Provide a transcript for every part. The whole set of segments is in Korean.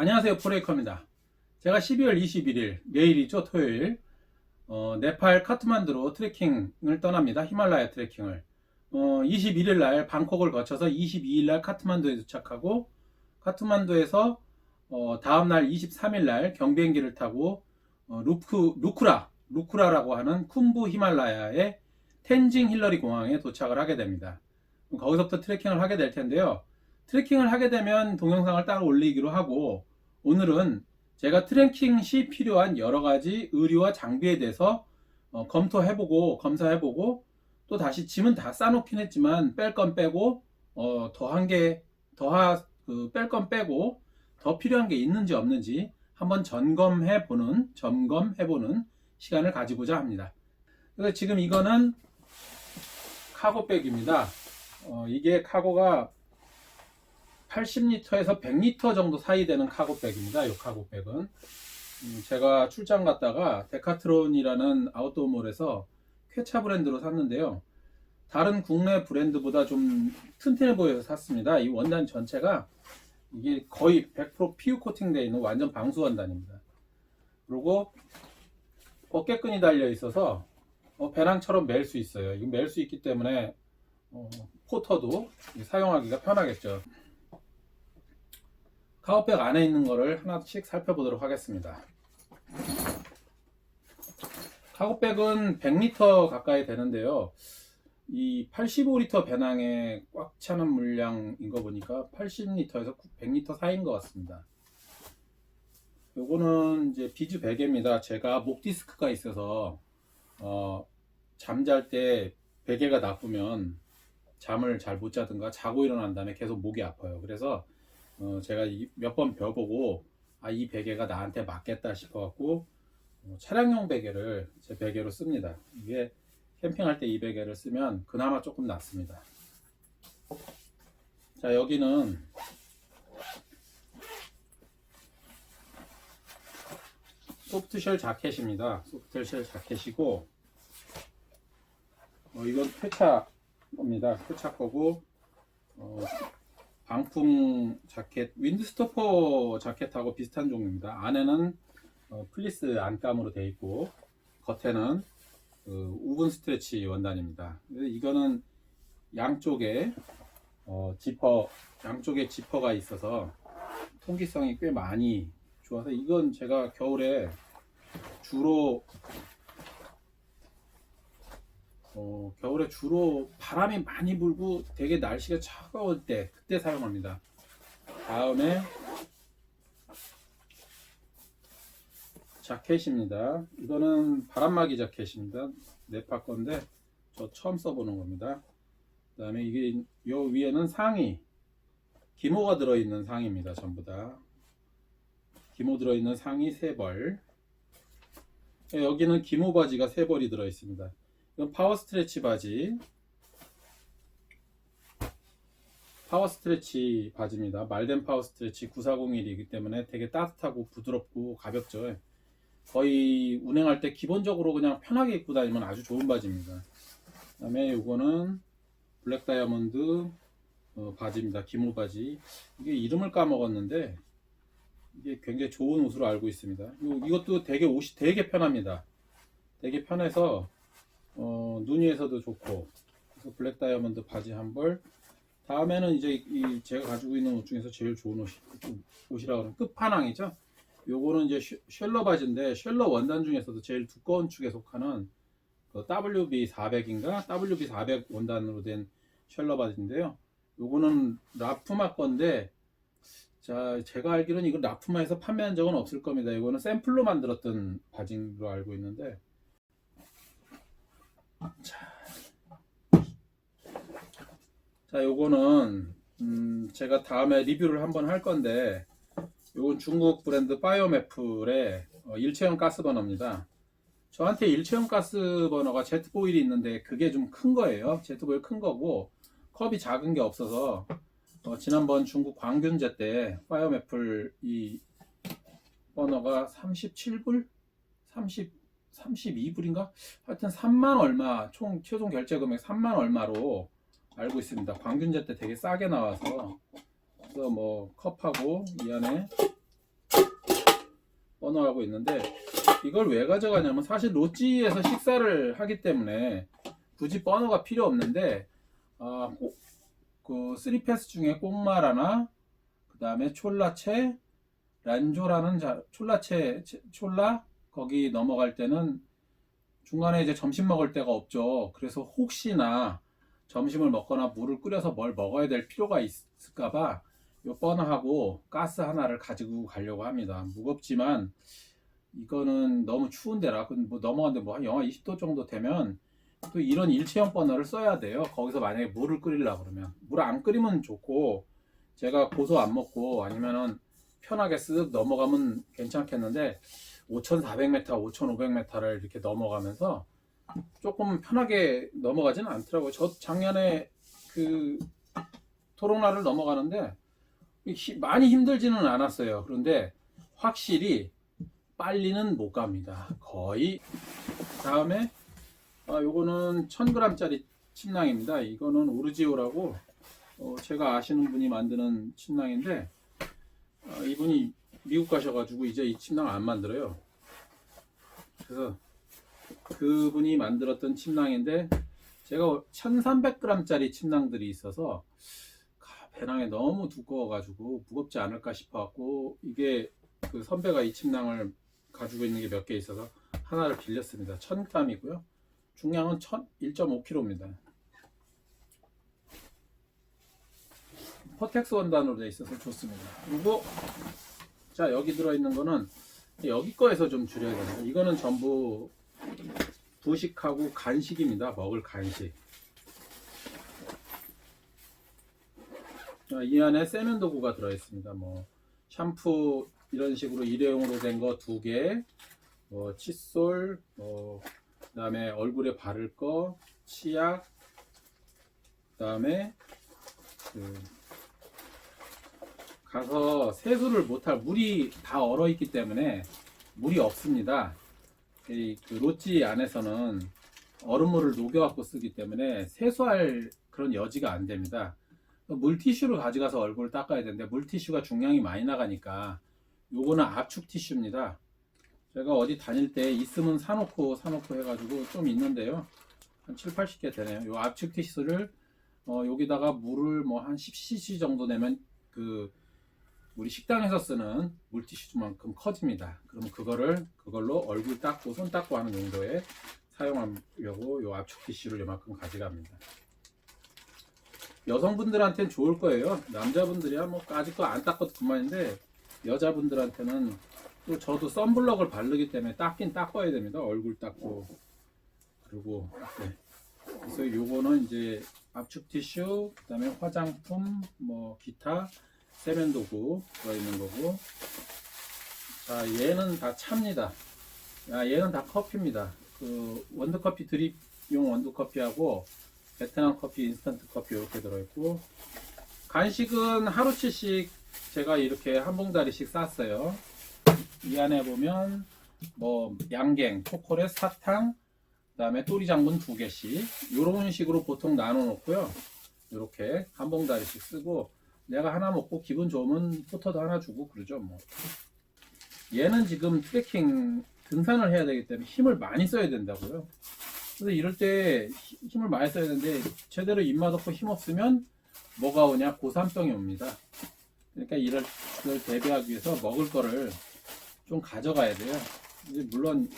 안녕하세요 프레이커입니다. 제가 12월 21일 내일이죠 토요일. 어, 네팔 카트만두로 트레킹을 떠납니다 히말라야 트레킹을. 어, 21일 날 방콕을 거쳐서 22일 날 카트만두에 도착하고 카트만두에서 어, 다음날 23일 날 경비행기를 타고 어, 루크, 루크라 루크라라고 하는 쿤부 히말라야의 텐징 힐러리 공항에 도착을 하게 됩니다. 거기서부터 트레킹을 하게 될 텐데요. 트레킹을 하게 되면 동영상을 따로 올리기로 하고 오늘은 제가 트레킹 시 필요한 여러 가지 의류와 장비에 대해서 어, 검토해보고 검사해보고 또 다시 짐은 다 싸놓긴 했지만 뺄 건 빼고 어, 더한 게 더하 그 뺄 건 빼고 더 필요한 게 있는지 없는지 한번 점검해보는 점검해보는 시간을 가지고자 합니다. 그래서 지금 이거는 카고백입니다. 어, 이게 카고가 80리터에서 100리터 정도 사이 되는 카고백입니다. 이 카고백은 음, 제가 출장 갔다가 데카트론이라는 아웃도어몰에서 쾌차 브랜드로 샀는데요. 다른 국내 브랜드보다 좀 튼튼해 보여서 샀습니다. 이 원단 전체가 이게 거의 100% 피우 코팅되어 있는 완전 방수 원단입니다. 그리고 어깨끈이 달려 있어서 어, 배낭처럼 멜 수 있어요. 이거 멜 수 있기 때문에 어, 포터도 사용하기가 편하겠죠. 카우백 안에 있는 거를 하나씩 살펴보도록 하겠습니다. 카고백은 100리터 가까이 되는데요. 이 85리터 배낭에 꽉 차는 물량인 거 보니까 80리터에서 100리터 사이인 것 같습니다. 요거는 이제 비즈 베개입니다. 제가 목 디스크가 있어서 어, 잠잘 때 베개가 나쁘면 잠을 잘 못 자든가 자고 일어난 다음에 계속 목이 아파요. 그래서 어, 제가 몇번 벼보고 아, 이 베개가 나한테 맞겠다 싶어갖고 어, 차량용 베개를 제 베개로 씁니다. 이게 캠핑할 때 이 베개를 쓰면 그나마 조금 낫습니다. 자 여기는 소프트쉘 자켓입니다. 소프트쉘 자켓이고 어, 이건 쾌차 겁니다. 쾌차 거고 어, 방풍 자켓, 윈드스토퍼 자켓하고 비슷한 종류입니다. 안에는 어, 플리스 안감으로 되어 있고 겉에는 그 우분 스트레치 원단입니다. 이거는 양쪽에 어, 지퍼, 양쪽에 지퍼가 있어서 통기성이 꽤 많이 좋아서 이건 제가 겨울에 주로 어, 겨울에 주로 바람이 많이 불고 되게 날씨가 차가울 때 그때 사용합니다. 다음에 자켓입니다. 이거는 바람막이 자켓입니다. 네파 건데 저 처음 써보는 겁니다. 그 다음에 이게 요 위에는 상의 기모가 들어있는 상의입니다. 전부 다 기모 들어있는 상의 3벌 여기는 기모 바지가 3벌이 들어있습니다. 파워 스트레치 바지. 파워 스트레치 바지입니다. 말덴 파워 스트레치 9401이기 때문에 되게 따뜻하고 부드럽고 가볍죠. 거의 운행할 때 기본적으로 그냥 편하게 입고 다니면 아주 좋은 바지입니다. 그 다음에 이거는 블랙 다이아몬드 어, 바지입니다. 기모 바지. 이게 이름을 까먹었는데 이게 굉장히 좋은 옷으로 알고 있습니다. 요- 이것도 되게 옷이 되게 편합니다. 되게 편해서 어, 눈 위에서도 좋고 그래서 블랙 다이아몬드 바지 한 벌. 다음에는 이제 이 제가 가지고 있는 옷 중에서 제일 좋은 옷이 옷이라고 하는 끝판왕이죠. 요거는 이제 쉐- 쉘러 바지인데 쉘러 원단 중에서도 제일 두꺼운 축에 속하는 그 WB400인가 WB400 원단으로 된 쉘러 바지인데요. 요거는 라프마 건데 자 제가 알기로는 이거 라프마에서 판매한 적은 없을 겁니다. 이거는 샘플로 만들었던 바지로 알고 있는데 자, 요거는 음, 제가 다음에 리뷰를 한번 할 건데 요건 중국 브랜드 바이오메플의 어, 일체형 가스 버너입니다. 저한테 일체형 가스 버너가 제트보일이 있는데 그게 좀 큰 거예요. 제트보일 큰 거고 컵이 작은 게 없어서 어, 지난번 중국 광균제 때 바이오메플 이 버너가 37불? 30, 32불인가? 하여튼 3만 얼마, 총 최종 결제 금액 3만 얼마로 알고 있습니다. 광균제 때 되게 싸게 나와서 그래서 뭐 컵하고 이 안에 버너하고 있는데 이걸 왜 가져가냐면 사실 로찌에서 식사를 하기 때문에 굳이 버너가 필요 없는데 아, 꼭, 그 3패스 중에 꼬마라나 그 다음에 촐라체 란조라는 자, 촐라체 체- 촐라 거기 넘어갈 때는 중간에 이제 점심 먹을 데가 없죠. 그래서 혹시나 점심을 먹거나 물을 끓여서 뭘 먹어야 될 필요가 있을까봐 요 버너하고 가스 하나를 가지고 가려고 합니다. 무겁지만 이거는 너무 추운 데라 그뭐 넘어가는데 뭐 한 영하 20도 정도 되면 또 이런 일체형 버너를 써야 돼요. 거기서 만약에 물을 끓이려고 그러면 물 안 끓이면 좋고 제가 고소 안 먹고 아니면은 편하게 쓱 넘어가면 괜찮겠는데 5,400m, 5,500m를 이렇게 넘어가면서 조금 편하게 넘어가지는 않더라고요. 저 작년에 그 토로나를 넘어가는데 히- 많이 힘들지는 않았어요. 그런데 확실히 빨리는 못 갑니다. 거의 다음에 아, 요거는 1000g짜리 침낭입니다. 이거는 오르지오라고 어, 제가 아시는 분이 만드는 침낭인데 아, 이분이 미국 가셔가지고 이제 이 침낭 안 만들어요. 그래서 그분이 만들었던 침낭인데 제가 1300g짜리 침낭들이 있어서 가- 배낭에 너무 두꺼워가지고 무겁지 않을까 싶어갖고 이게 그 선배가 이 침낭을 가지고 있는 게 몇 개 있어서 하나를 빌렸습니다. 1000g이고요. 중량은 1.5kg입니다. 퍼텍스 원단으로 되어 있어서 좋습니다. 그리고 자 여기 들어있는 거는 여기 거에서 좀 줄여야 됩니다. 이거는 전부 부식하고 간식입니다. 먹을 간식. 자, 이 안에 세면 도구가 들어있습니다. 뭐 샴푸 이런 식으로 일회용으로 된 거 두 개, 뭐 칫솔, 뭐 그다음에 얼굴에 바를 거, 치약, 그다음에 그 가서 세수를 못할 물이 다 얼어 있기 때문에 물이 없습니다. 이그 로찌 안에서는 얼음물을 녹여갖고 쓰기 때문에 세수할 그런 여지가 안 됩니다. 물티슈를 가져가서 얼굴을 닦아야 되는데 물티슈가 중량이 많이 나가니까 요거는 압축 티슈입니다. 제가 어디 다닐 때 있으면 사놓고 사놓고 해가지고 좀 있는데요. 한 7, 80개 되네요. 요 압축 티슈를 어, 여기다가 물을 뭐 한 10cc 정도 내면 그 우리 식당에서 쓰는 물티슈만큼 커집니다. 그럼 그거를 그걸로 얼굴 닦고 손 닦고 하는 용도에 사용하려고 요 압축 티슈를 요만큼 가져갑니다. 여성분들한테는 좋을 거예요. 남자분들이야 뭐 아직도 안 닦아도 그만인데 여자분들한테는 또 저도 썬블럭을 바르기 때문에 닦긴 닦아야 됩니다. 얼굴 닦고 그리고 네. 그래서 요거는 이제 압축 티슈, 그다음에 화장품, 뭐 기타 세면 도구 들어있는 거고 자 얘는 다 차입니다. 야 얘는 다 커피입니다. 그 원두 커피 드립용 원두 커피하고 베트남 커피, 인스턴트 커피 이렇게 들어있고 간식은 하루치씩 제가 이렇게 한 봉다리씩 쌌어요. 이 안에 보면 뭐 양갱, 초콜릿, 사탕, 그 다음에 또리 장군 두 개씩 이런 식으로 보통 나눠 놓고요. 이렇게 한 봉다리씩 쓰고 내가 하나 먹고 기분 좋으면 포터도 하나 주고 그러죠 뭐. 얘는 지금 트레킹 등산을 해야 되기 때문에 힘을 많이 써야 된다고요. 그래서 이럴 때 히- 힘을 많이 써야 되는데 제대로 입맛 없고 힘 없으면 뭐가 오냐 고산병이 옵니다. 그러니까 이럴 걸 대비하기 위해서 먹을 거를 좀 가져가야 돼요. 이제 물론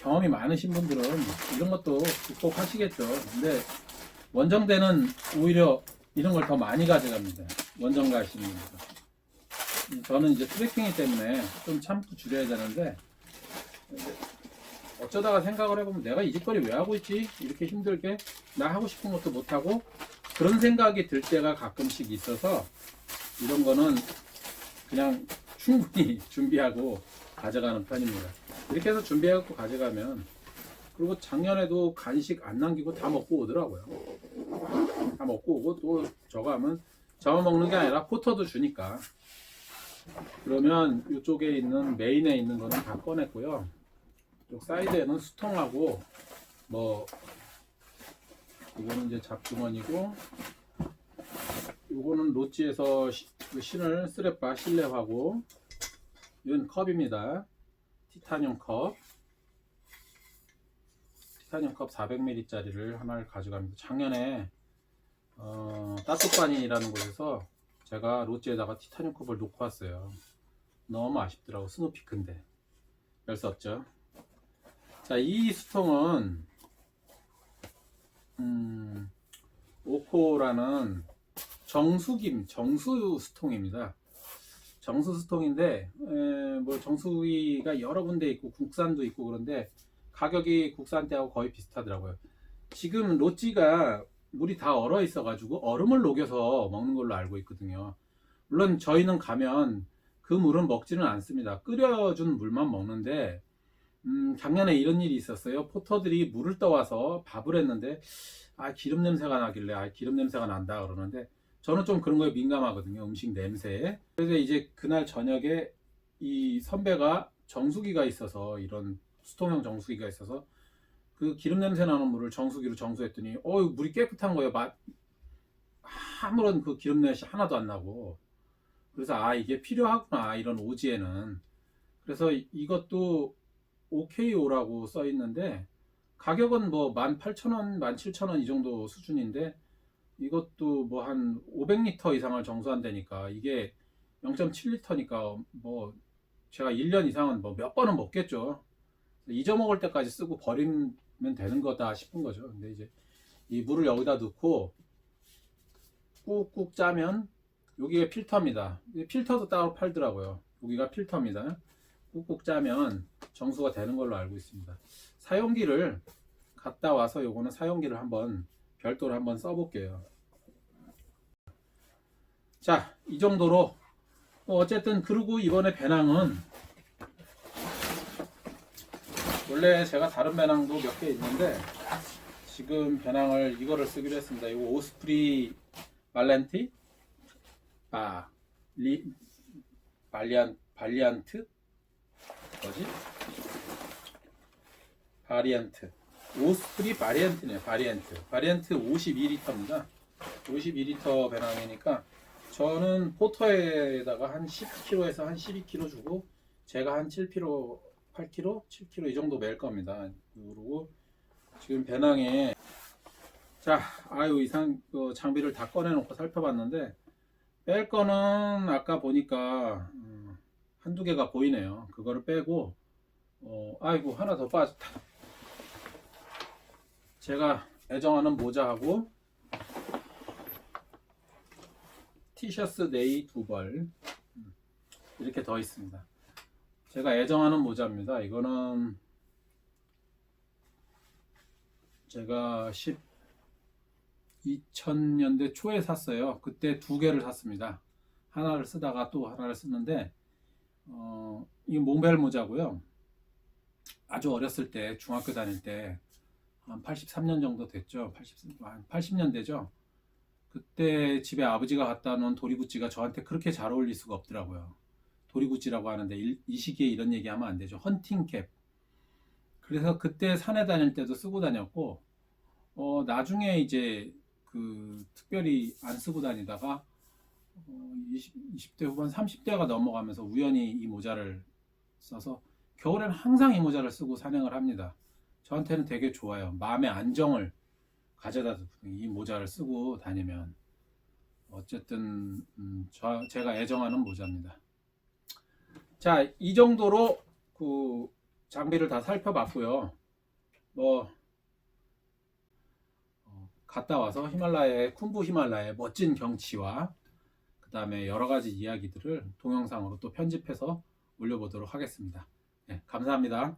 경험이 많으신 분들은 이런 것도 극복하시겠죠. 근데 원정대는 오히려 이런 걸 더 많이 가져갑니다. 원정 가시는 분들. 저는 이제 트레킹이기 때문에 좀 참고 줄여야 되는데 어쩌다가 생각을 해보면 내가 이 짓거리 왜 하고 있지? 이렇게 힘들게 나 하고 싶은 것도 못 하고 그런 생각이 들 때가 가끔씩 있어서 이런 거는 그냥 충분히 준비하고 가져가는 편입니다. 이렇게 해서 준비해갖고 가져가면 그리고 작년에도 간식 안 남기고 다 먹고 오더라고요. 다 먹고 오고 또 저거 하면 저만 먹는 게 아니라 포터도 주니까 그러면 이쪽에 있는 메인에 있는 거는 다 꺼냈고요. 이 사이드에는 수통하고 뭐 이거는 이제 잡주머니고 요거는 로찌에서 시- 그 신을 쓰레빠 실내화고 이건 컵입니다. 티타늄 컵. 티타늄 컵 400ml짜리를 하나를 가져갑니다. 작년에 어, 따뜻반이라는 곳에서 제가 롯지에다가 티타늄 컵을 놓고 왔어요. 너무 아쉽더라고 스노피크인데 별수 없죠. 자, 이 수통은 음, 오코라는 정수김 정수 수통입니다. 정수 수통인데 에, 뭐 정수기가 여러 군데 있고 국산도 있고 그런데 가격이 국산 때하고 거의 비슷하더라고요. 지금 로찌가 물이 다 얼어 있어가지고 얼음을 녹여서 먹는 걸로 알고 있거든요. 물론 저희는 가면 그 물은 먹지는 않습니다. 끓여준 물만 먹는데 음, 작년에 이런 일이 있었어요. 포터들이 물을 떠와서 밥을 했는데 아 기름 냄새가 나길래 아 기름 냄새가 난다 그러는데 저는 좀 그런 거에 민감하거든요. 음식 냄새에. 그래서 이제 그날 저녁에 이 선배가 정수기가 있어서 이런 수통형 정수기가 있어서 그 기름 냄새 나는 물을 정수기로 정수했더니 어 물이 깨끗한 거예요. 맛 아무런 그 기름 냄새 하나도 안 나고 그래서 아 이게 필요하구나 이런 오지에는 그래서 이- 이것도 OKO라고 써 있는데 가격은 뭐 18,000원, 17,000원 이 정도 수준인데 이것도 뭐 한 500리터 이상을 정수한다니까 이게 0.7리터니까 뭐 제가 1년 이상은 뭐 몇 번은 먹겠죠. 잊어먹을 때까지 쓰고 버리면 되는 거다 싶은 거죠. 근데 이제 이 물을 여기다 넣고 꾹꾹 짜면 여기가 필터입니다. 이 필터도 따로 팔더라고요. 여기가 필터입니다. 꾹꾹 짜면 정수가 되는 걸로 알고 있습니다. 사용기를 갔다 와서 요거는 사용기를 한번 별도로 한번 써볼게요. 자, 이 정도로 뭐 어쨌든 그리고 이번에 배낭은 원래 제가 다른 배낭도 몇 개 있는데 지금 배낭을 이거를 쓰기로 했습니다. 이거 오스프리 말렌티 아 리, 발리안 발리안트 뭐지? 바리안트 오스프리 바리안트네요. 바리안트 바리안트 52리터입니다. 52리터 배낭이니까 저는 포터에다가 한 10kg에서 한 12kg 주고 제가 한 7kg, 8kg, 7kg 이 정도 맬 겁니다. 그리고 지금 배낭에 자, 아유 이상 그 장비를 다 꺼내놓고 살펴봤는데 뺄 거는 아까 보니까 음, 한두 개가 보이네요. 그거를 빼고 어, 아이고 하나 더 빠졌다. 제가 애정하는 모자하고 티셔츠 네이 두 벌. 음, 이렇게 더 있습니다. 제가 애정하는 모자입니다. 이거는 제가 10 2000년대 초에 샀어요. 그때 두 개를 샀습니다. 하나를 쓰다가 또 하나를 썼는데 어, 이 몽벨 모자고요. 아주 어렸을 때 중학교 다닐 때 한 83년 정도 됐죠. 80, 한 80년대죠. 그때 집에 아버지가 갖다 놓은 도리구찌가 저한테 그렇게 잘 어울릴 수가 없더라고요. 도리구찌라고 하는데 일- 이 시기에 이런 얘기하면 안 되죠. 헌팅캡. 그래서 그때 산에 다닐 때도 쓰고 다녔고 어, 나중에 이제 그 특별히 안 쓰고 다니다가 어, 20, 대 후반 30대가 넘어가면서 우연히 이 모자를 써서 겨울에는 항상 이 모자를 쓰고 산행을 합니다. 저한테는 되게 좋아요. 마음의 안정을 가져다 이 모자를 쓰고 다니면 어쨌든 음, 저, 제가 애정하는 모자입니다. 자, 이 정도로 그 장비를 다 살펴봤고요. 뭐 어, 갔다 와서 히말라야의 쿤부 히말라야의 멋진 경치와 그 다음에 여러 가지 이야기들을 동영상으로 또 편집해서 올려보도록 하겠습니다. 네, 감사합니다.